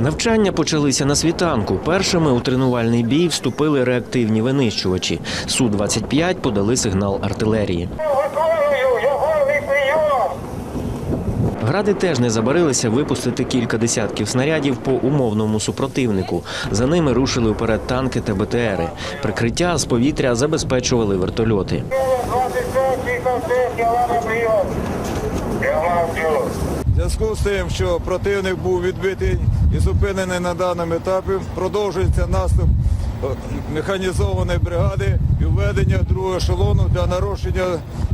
Навчання почалися на світанку. Першими у тренувальний бій вступили реактивні винищувачі. Су-25 подали сигнал артилерії. Гради теж не забарилися випустити кілька десятків снарядів по умовному супротивнику. За ними рушили вперед танки та БТРи. Прикриття з повітря забезпечували вертольоти. 25, зв'язку з тим, що противник був відбитий і зупинений на даному етапі, продовжується наступ е, механізованої бригади і введення другого ешелону для нарощення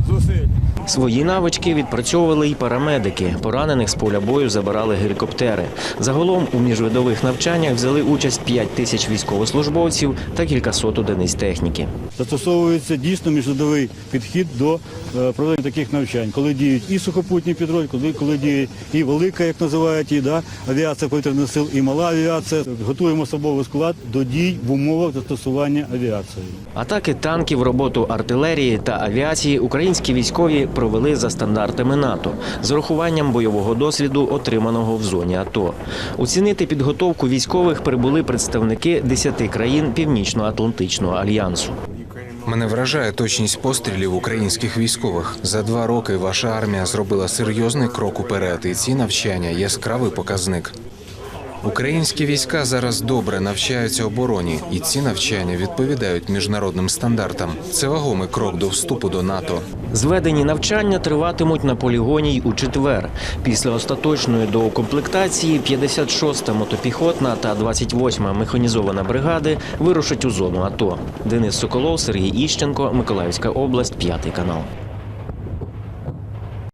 зусиль. Свої навички відпрацьовували й парамедики. Поранених з поля бою забирали гелікоптери. Загалом у міжвидових навчаннях взяли участь 5 тисяч військовослужбовців та кількасот одиниць техніки. Застосовується дійсно міжнародовий підхід до е, проведення таких навчань, коли діють і сухопутні підрозділи, коли, коли діє і велика, як називають її, да, авіація повітряних сил, і мала авіація. Готуємо особовий склад до дій в умовах застосування авіації. Атаки танків, роботу артилерії та авіації українські військові провели за стандартами НАТО з урахуванням бойового досвіду, отриманого в зоні АТО. Оцінити підготовку військових прибули представники 10 країн Північно-Атлантичного альянсу. Мене вражає точність пострілів українських військових. За два роки ваша армія зробила серйозний крок уперед, і ці навчання яскравий показник. Українські війська зараз добре навчаються обороні, і ці навчання відповідають міжнародним стандартам. Це вагомий крок до вступу до НАТО. Зведені навчання триватимуть на полігоні й у четвер. Після остаточної доукомплектації 56-та мотопіхотна та 28-ма механізована бригади вирушать у зону АТО. Денис Соколов, Сергій Іщенко, Миколаївська область, п'ятий канал.